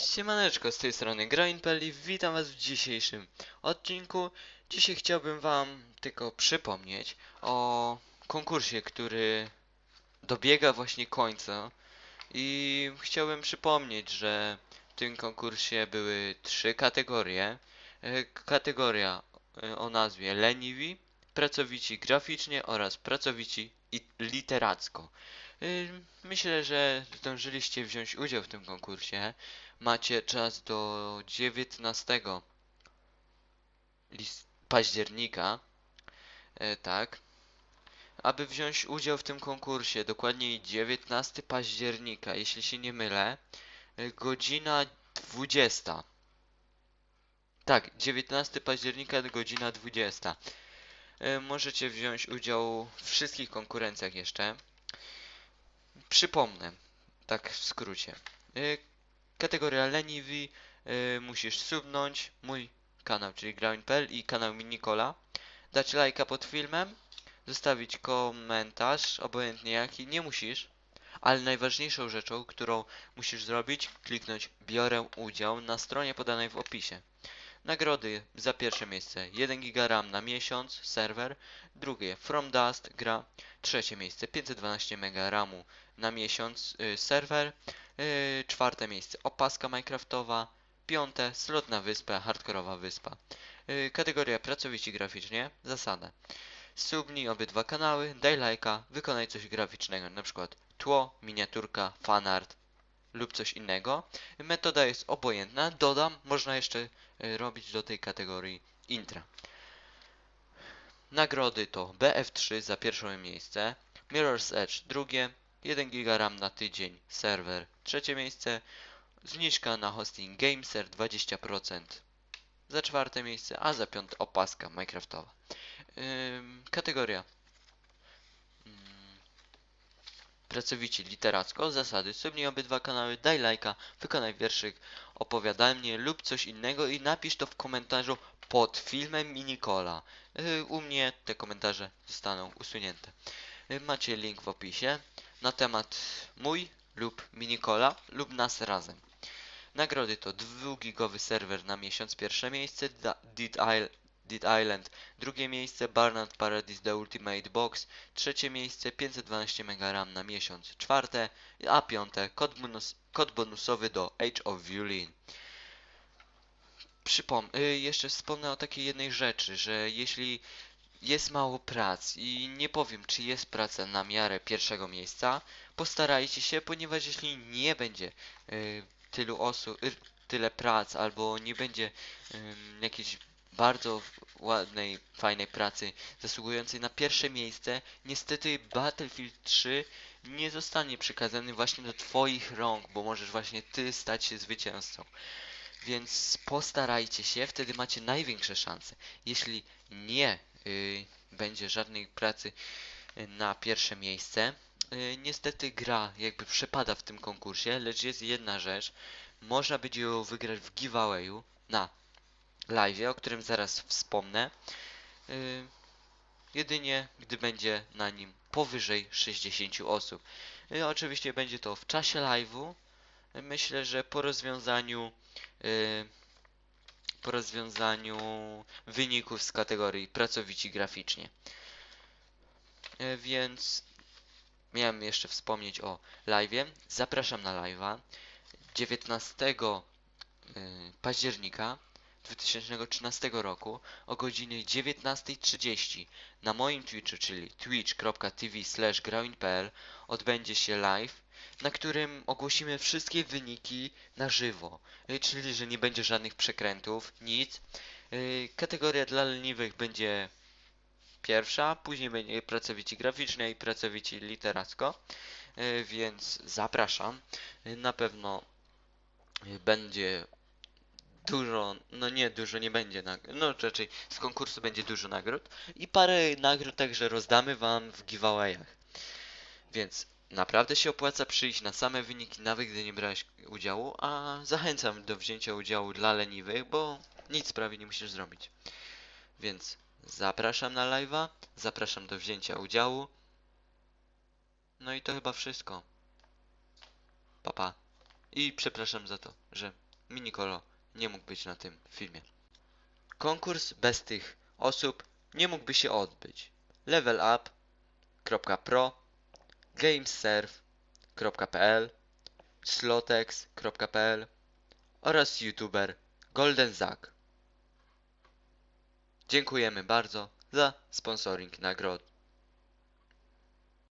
Siemaneczko, z tej strony Grainpel i witam was w dzisiejszym odcinku. Dzisiaj chciałbym wam tylko przypomnieć o konkursie, który dobiega właśnie końca i chciałbym przypomnieć, że w tym konkursie były trzy kategorie. E, Kategoria e, o nazwie leniwi, pracowici graficznie oraz pracowici literacko. Y, Myślę, że zdążyliście wziąć udział w tym konkursie. Macie czas do 19 lis- października, e, tak, aby wziąć udział w tym konkursie. Dokładniej 19 października, jeśli się nie mylę, e, godzina 20. Tak, 19 października, godzina 20. E, Możecie wziąć udział w wszystkich konkurencjach jeszcze. Przypomnę, tak w skrócie. Kategoria leniwi, y, musisz subnąć mój kanał, czyli Growing.pl i kanał Minikola, dać lajka pod filmem, zostawić komentarz, obojętnie jaki, nie musisz, ale najważniejszą rzeczą, którą musisz zrobić, kliknąć biorę udział na stronie podanej w opisie. Nagrody za pierwsze miejsce 1 giga RAM na miesiąc, serwer, drugie From Dust gra, trzecie miejsce 512 MB RAMu na miesiąc, y, serwer, y, czwarte miejsce opaska minecraftowa, piąte slot na wyspę, hardkorowa wyspa. Y, kategoria pracowici graficznie, zasada. Subnij obydwa kanały, daj lajka, wykonaj coś graficznego, przykład tło, miniaturka, fanart lub coś innego. Metoda jest obojętna, dodam, można jeszcze y, robić do tej kategorii intra. Nagrody to BF3 za pierwsze miejsce, Mirror's Edge drugie, 1 GB RAM na tydzień, serwer trzecie miejsce, zniżka na hosting Gameser 20% za czwarte miejsce, a za piąte opaska Minecraftowa. Ym, kategoria ym, pracowici literacko, zasady, subnij obydwa kanały, daj lajka, wykonaj wierszyk, opowiadanie lub coś innego i napisz to w komentarzu pod filmem Minikola. Yy, u mnie te komentarze zostaną usunięte. Macie link w opisie na temat mój lub Minikola lub nas razem. Nagrody to 2-gigowy serwer na miesiąc pierwsze miejsce, Dead, Dead Island drugie miejsce, Barnard Paradise The Ultimate Box trzecie miejsce, 512 MB RAM na miesiąc czwarte, a piąte kod, bonus, kod bonusowy do Age of Violin. Przypom y, jeszcze wspomnę o takiej jednej rzeczy, że jeśli jest mało prac i nie powiem, czy jest praca na miarę pierwszego miejsca, postarajcie się, ponieważ jeśli nie będzie y, tylu osób, y, tyle prac, albo nie będzie ym, jakiejś bardzo ładnej, fajnej pracy zasługującej na pierwsze miejsce, niestety Battlefield 3 nie zostanie przekazany właśnie do Twoich rąk, bo możesz właśnie Ty stać się zwycięzcą. Więc postarajcie się, wtedy macie największe szanse. Jeśli nie y, będzie żadnej pracy y, na pierwsze miejsce, y, niestety gra jakby przepada w tym konkursie, lecz jest jedna rzecz. Można będzie ją wygrać w giveawayu na live, o którym zaraz wspomnę. Y, jedynie gdy będzie na nim powyżej 60 osób. Y, oczywiście będzie to w czasie live'u. Y, Myślę, że po rozwiązaniu y, po rozwiązaniu wyników z kategorii pracowici graficznie. Y, Więc miałem jeszcze wspomnieć o live'ie. Zapraszam na live'a 19 y, października 2013 roku o godzinie 19.30 na moim Twitchu, czyli twitch.tv odbędzie się live, na którym ogłosimy wszystkie wyniki na żywo, y, czyli że nie będzie żadnych przekrętów, nic. Y, Kategoria dla leniwych będzie pierwsza, później będzie pracowici graficznie i pracowici literacko, y, więc zapraszam. Na pewno będzie dużo, no nie dużo nie będzie no raczej z konkursu będzie dużo nagród i parę nagród także rozdamy wam w giveawayach. Więc naprawdę się opłaca przyjść na same wyniki, nawet gdy nie brałeś udziału, a zachęcam do wzięcia udziału dla leniwych, bo nic prawie nie musisz zrobić. Więc zapraszam na live'a, zapraszam do wzięcia udziału. No i to chyba wszystko. Papa. Pa. I przepraszam za to, że Minikolo nie mógł być na tym filmie. Konkurs bez tych osób nie mógłby się odbyć. levelup.pro gameserve.pl slotex.pl oraz youtuber Golden Zack. Dziękujemy bardzo za sponsoring nagrody.